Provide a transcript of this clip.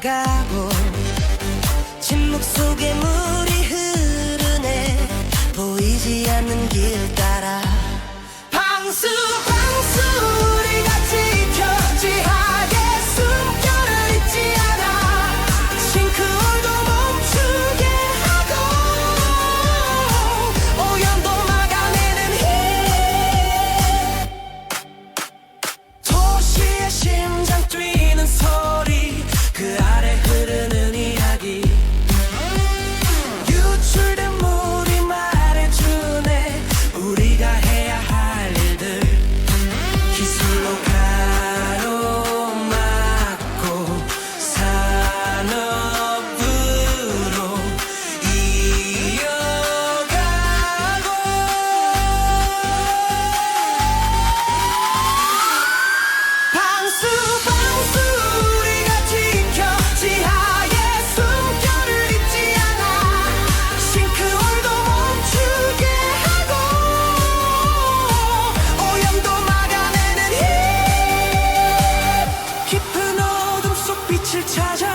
다가오 침묵 속에 물이 흐르네 보이지 않는 길 따라 방수 빛을 찾아